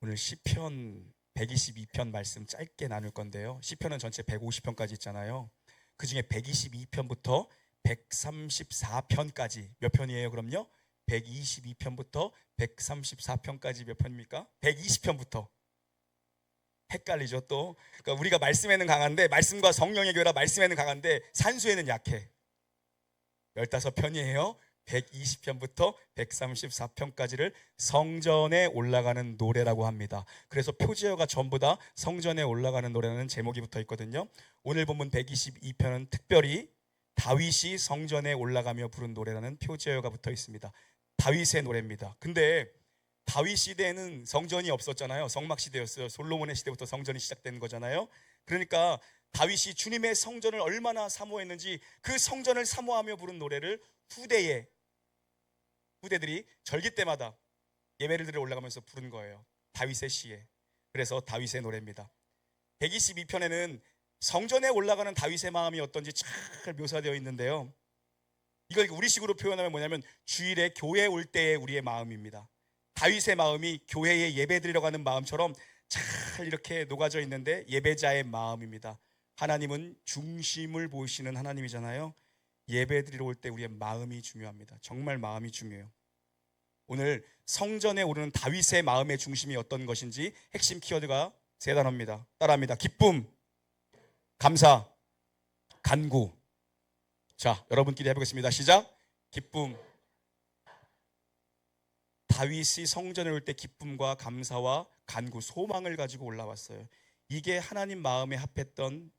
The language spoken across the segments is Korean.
오늘 시편 122편 말씀 짧게 나눌 건데요. 시편은 전체 150편까지 있잖아요. 그 중에 122편부터 134편까지 몇 편이에요? 그럼요. 122편부터 134편까지 몇 편입니까? 120편부터 헷갈리죠 또. 그러니까 우리가 말씀에는 강한데 말씀과 성령의 교회라 말씀에는 강한데 산수에는 약해. 15편이에요. 120편부터 134편까지를 성전에 올라가는 노래라고 합니다. 그래서 표지어가 전부 다 성전에 올라가는 노래라는 제목이 붙어 있거든요. 오늘 본문 122편은 특별히 다윗이 성전에 올라가며 부른 노래라는 표지어가 붙어 있습니다. 다윗의 노래입니다. 근데 다윗 시대에는 성전이 없었잖아요. 성막 시대였어요. 솔로몬의 시대부터 성전이 시작된 거잖아요. 그러니까 다윗이 주님의 성전을 얼마나 사모했는지 그 성전을 사모하며 부른 노래를 후대에 후대들이 절기 때마다 예배를 드려 올라가면서 부른 거예요. 다윗의 시에. 그래서 다윗의 노래입니다. 122편에는 성전에 올라가는 다윗의 마음이 어떤지 잘 묘사되어 있는데요. 이걸 우리식으로 표현하면 뭐냐면 주일에 교회 올 때의 우리의 마음입니다. 다윗의 마음이 교회에 예배 드리러 가는 마음처럼 잘 이렇게 녹아져 있는데 예배자의 마음입니다. 하나님은 중심을 보시는 하나님이잖아요. 예배 드리러 올 때 우리의 마음이 중요합니다. 정말 마음이 중요해요. 오늘 성전에 오르는 다윗의 마음의 중심이 어떤 것인지 핵심 키워드가 세 단어입니다. 따라합니다. 기쁨, 감사, 간구. 자, 여러분끼리 해보겠습니다. 시작. 기쁨. 다윗이 성전에 올 때 기쁨과 감사와 간구, 소망을 가지고 올라왔어요. 이게 하나님 마음에 합했던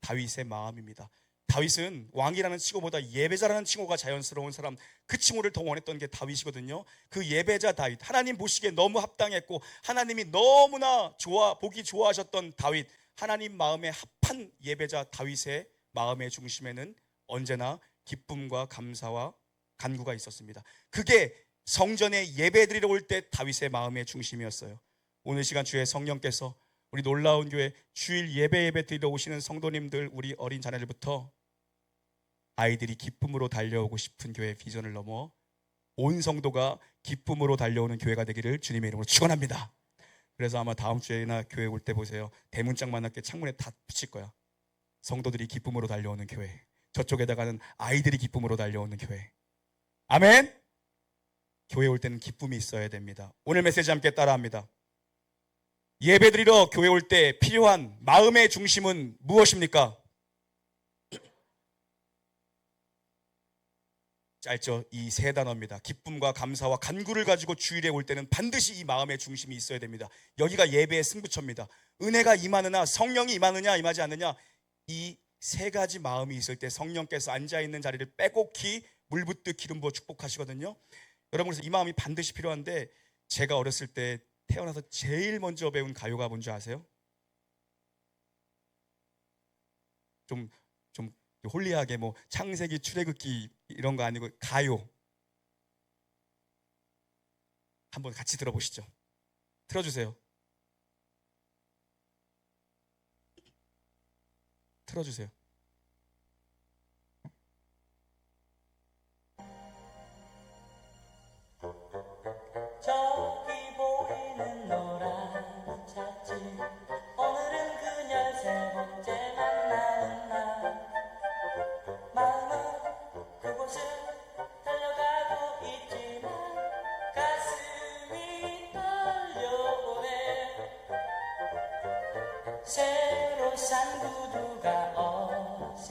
다윗의 마음입니다. 다윗은 왕이라는 칭호보다 예배자라는 칭호가 자연스러운 사람 그 칭호를 더 원했던 게 다윗이거든요. 그 예배자 다윗 하나님 보시기에 너무 합당했고 하나님이 너무나 좋아 보기 좋아하셨던 다윗 하나님 마음에 합한 예배자 다윗의 마음의 중심에는 언제나 기쁨과 감사와 간구가 있었습니다. 그게 성전에 예배드리러 올 때 다윗의 마음의 중심이었어요. 오늘 시간 주의 성령께서 우리 놀라운 교회 주일 예배 예배 드리러 오시는 성도님들 우리 어린 자녀들부터 아이들이 기쁨으로 달려오고 싶은 교회 비전을 넘어 온 성도가 기쁨으로 달려오는 교회가 되기를 주님의 이름으로 축원합니다. 그래서 아마 다음 주에나 교회 올 때 보세요. 대문짝 만날게 창문에 다 붙일 거야. 성도들이 기쁨으로 달려오는 교회. 저쪽에다가는 아이들이 기쁨으로 달려오는 교회. 아멘. 교회 올 때는 기쁨이 있어야 됩니다. 오늘 메시지 함께 따라합니다. 예배드리러 교회 올 때 필요한 마음의 중심은 무엇입니까? 짧죠. 이 세 단어입니다. 기쁨과 감사와 간구를 가지고 주일에 올 때는 반드시 이 마음의 중심이 있어야 됩니다. 여기가 예배의 승부처입니다. 은혜가 임하느냐, 성령이 임하느냐, 임하지 않느냐, 이 세 가지 마음이 있을 때 성령께서 앉아 있는 자리를 빼곡히 물 붓듯 기름 부어 축복하시거든요. 여러분 그래서 이 마음이 반드시 필요한데 제가 어렸을 때 태어나서 제일 먼저 배운 가요가 뭔지 아세요? 좀좀 홀리하게 뭐 창세기 출애굽기 이런 거 아니고 가요. 한번 같이 들어보시죠. 틀어주세요. 틀어주세요.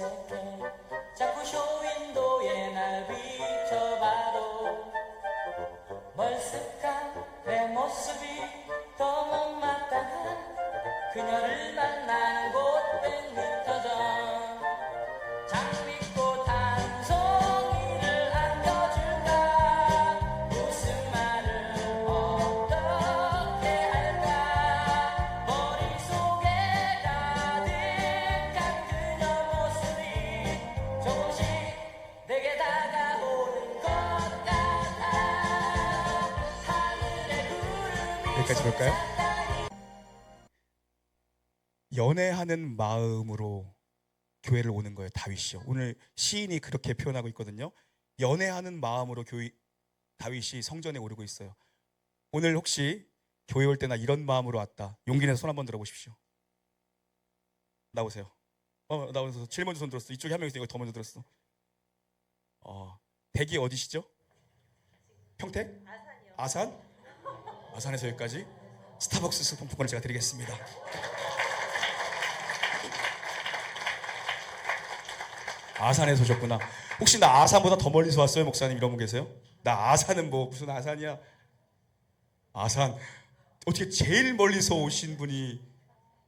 어 여기까지 볼까요? 연애하는 마음으로 교회를 오는 거예요. 다윗이요. 오늘 시인이 그렇게 표현하고 있거든요. 연애하는 마음으로 교회 다윗이 성전에 오르고 있어요. 오늘 혹시 교회 올 때나 이런 마음으로 왔다. 용기 내서 손 한번 들어보십시오. 나오세요. 어, 나오셔서 제일 먼저 손 들었어. 이쪽에 한 명 있으니까 더 먼저 들었어. 어, 댁이 어디시죠? 평택? 아산? 아산 에서 여기까지 스타벅스 상품권을 제가 드리겠습니다. 아산에서 오셨구나. 혹시 나 아산보다 더 멀리서 왔어요, 목사님? 분 계세요? 나 아산은 뭐 무슨 아산이야? 아산 어떻게 제일 멀리서 오신 분이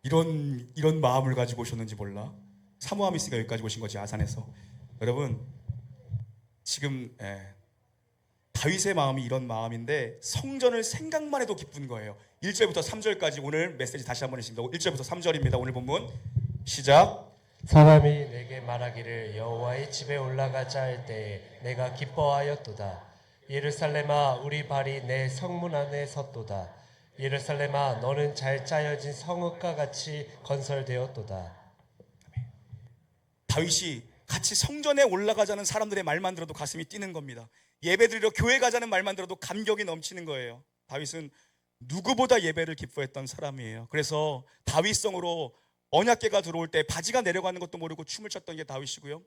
이런 이런 마음을 가지고 오셨는지 몰라. 사모함이 있으니까 여기까지 오신 거지 아산에서. 여러분 지금 예, 다윗의 마음이 이런 마음인데 성전을 생각만 해도 기쁜 거예요. 1절부터 3절까지 오늘 메시지 다시 한번 읽습니다. 1절부터 3절입니다. 오늘 본문 시작. 사람이 내게 말하기를 여호와의 집에 올라가자 할 때에 내가 기뻐하였도다. 예루살렘아 우리 발이 내 성문 안에 섰도다. 예루살렘아 너는 잘 짜여진 성읍과 같이 건설되었도다. 다윗이 같이 성전에 올라가자는 사람들의 말만 들어도 가슴이 뛰는 겁니다. 예배드리러 교회 가자는 말만 들어도 감격이 넘치는 거예요. 다윗은 누구보다 예배를 기뻐했던 사람이에요. 그래서 다윗성으로 언약궤가 들어올 때 바지가 내려가는 것도 모르고 춤을 췄던 게 다윗이고요.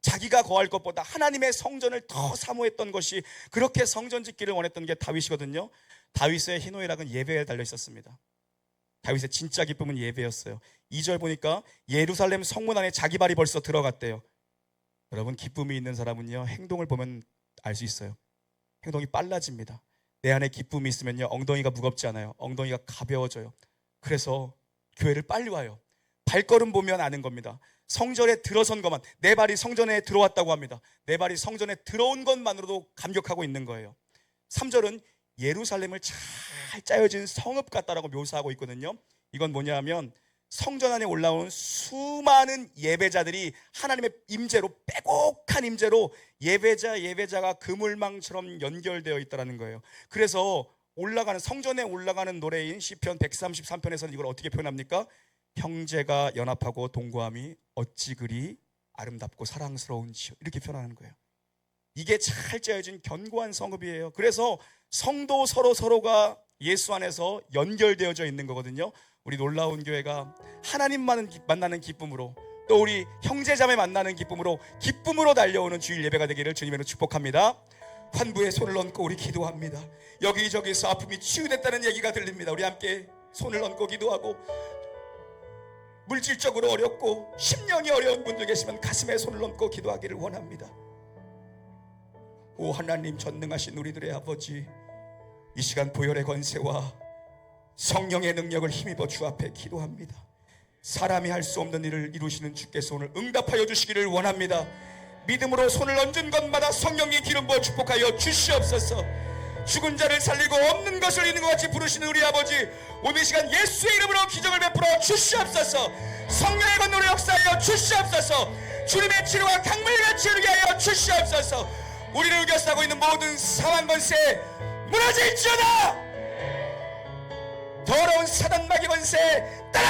자기가 거할 것보다 하나님의 성전을 더 사모했던 것이 그렇게 성전 짓기를 원했던 게 다윗이거든요. 다윗의 희노애락은 예배에 달려 있었습니다. 다윗의 진짜 기쁨은 예배였어요. 2절 보니까 예루살렘 성문 안에 자기 발이 벌써 들어갔대요. 여러분 기쁨이 있는 사람은요 행동을 보면 알 수 있어요. 행동이 빨라집니다. 내 안에 기쁨이 있으면요 엉덩이가 무겁지 않아요. 엉덩이가 가벼워져요. 그래서 교회를 빨리 와요. 발걸음 보면 아는 겁니다. 성전에 들어선 것만 내 발이 성전에 들어왔다고 합니다. 내 발이 성전에 들어온 것만으로도 감격하고 있는 거예요. 3절은 예루살렘을 잘 짜여진 성읍 같다라고 묘사하고 있거든요. 이건 뭐냐면 성전 안에 올라온 수많은 예배자들이 하나님의 임재로 빼곡한 임재로 예배자 예배자가 그물망처럼 연결되어 있다라는 거예요. 그래서 올라가는 성전에 올라가는 노래인 시편 133편에서는 이걸 어떻게 표현합니까? 형제가 연합하고 동거함이 어찌 그리 아름답고 사랑스러운지요. 이렇게 표현하는 거예요. 이게 잘 짜여진 견고한 성읍이에요. 그래서 성도 서로 서로가 예수 안에서 연결되어져 있는 거거든요. 우리 놀라운 교회가 하나님만 만나는 기쁨으로 또 우리 형제자매 만나는 기쁨으로 기쁨으로 달려오는 주일 예배가 되기를 주님으로 축복합니다. 환부에 손을 얹고 우리 기도합니다. 여기저기서 아픔이 치유됐다는 얘기가 들립니다. 우리 함께 손을 얹고 기도하고 물질적으로 어렵고 심령이 어려운 분들 계시면 가슴에 손을 얹고 기도하기를 원합니다. 오 하나님 전능하신 우리들의 아버지 이 시간 보혈의 권세와 성령의 능력을 힘입어 주 앞에 기도합니다. 사람이 할 수 없는 일을 이루시는 주께서 오늘 응답하여 주시기를 원합니다. 믿음으로 손을 얹은 것마다 성령이 기름 부어 축복하여 주시옵소서. 죽은 자를 살리고 없는 것을 있는 것 같이 부르시는 우리 아버지 오늘 이 시간 예수의 이름으로 기적을 베풀어 주시옵소서. 성령의 건너로 역사하여 주시옵소서. 주님의 치료와 강물같이 이루게 하여 주시옵소서. 우리를 우겨싸고 있는 모든 상황 권세 무너질지어다. 더러운 사단 마귀 권세 따라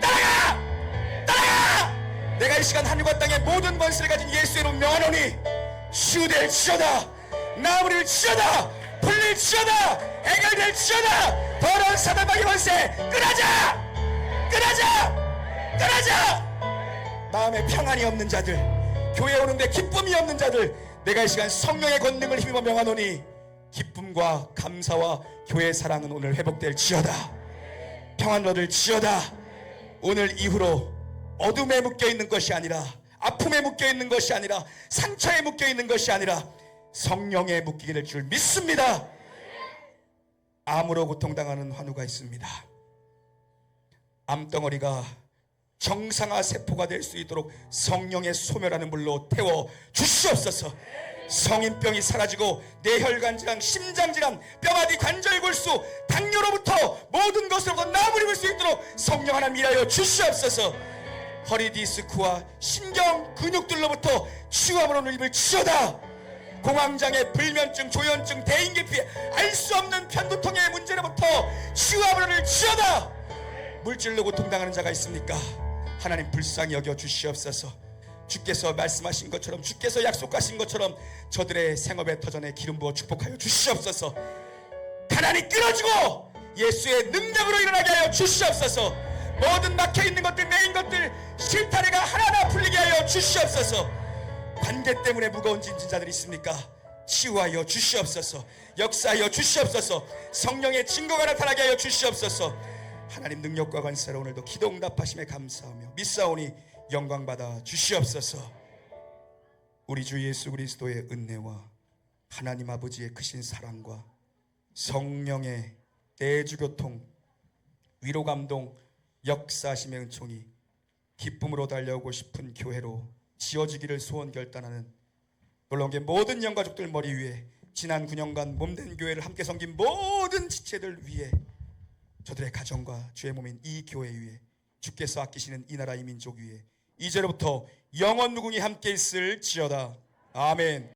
따라가! 따라가! 내가 이 시간 하늘과 땅의 모든 권세를 가진 예수의 이름 명하노니 치유될지어다 나무를 치어다 풀릴지어다 해결될지어다. 더러운 사단 마귀 권세 끊어자 끊어자 끊어자 마음에 평안이 없는 자들 교회 오는데 기쁨이 없는 자들 내가 이 시간 성령의 권능을 힘입어 명하노니 기쁨과 감사와 교회의 사랑은 오늘 회복될 지어다. 평안 얻을지어다. 오늘 이후로 어둠에 묶여 있는 것이 아니라 아픔에 묶여 있는 것이 아니라 상처에 묶여 있는 것이 아니라 성령에 묶이게 될 줄 믿습니다. 암으로 고통당하는 환우가 있습니다. 암덩어리가 정상화 세포가 될 수 있도록 성령의 소멸하는 물로 태워 주시옵소서. 성인병이 사라지고 뇌혈관 질환, 심장 질환, 뼈마디 관절 골수, 당뇨로부터 모든 것으로부터 나무리 볼수 있도록 성령 하나님 일하여 주시옵소서. 허리 디스크와 신경 근육들로부터 치유함으로 입을 치어다. 공황장애, 불면증, 조현증, 대인기피, 알수 없는 편두통의 문제로부터 치유함으로 치어다. 물질로 고통당하는 자가 있습니까? 하나님 불쌍히 여겨 주시옵소서. 주께서 말씀하신 것처럼 주께서 약속하신 것처럼 저들의 생업의 터전에 기름 부어 축복하여 주시옵소서. 가난이 끊어지고 예수의 능력으로 일어나게 하여 주시옵소서 모든 막혀 있는 것들 메인 것들 실타래가 하나하나 풀리게 하여 주시옵소서 관계 때문에 무거운 진진자들이 있습니까? 치유하여 주시옵소서 역사하여 주시옵소서 성령의 증거가 나타나게 하여 주시옵소서 하나님 능력과 관세로 오늘도 기도 응답하심에 감사하며 믿사오니 영광 받아 주시옵소서. 우리 주 예수 그리스도의 은혜와 하나님 아버지의 크신 사랑과 성령의 대주 교통 위로 감동 역사하심의 은총이 기쁨으로 달려오고 싶은 교회로 지어지기를 소원 결단하는 놀라운 게 모든 영가족들 머리 위에 지난 9년간 몸된 교회를 함께 섬긴 모든 지체들 위에 저들의 가정과 주의 몸인 이 교회 위에 주께서 아끼시는 이 나라 이 민족 위에 이제로부터 영원 무궁히 함께 있을 지어다. 아멘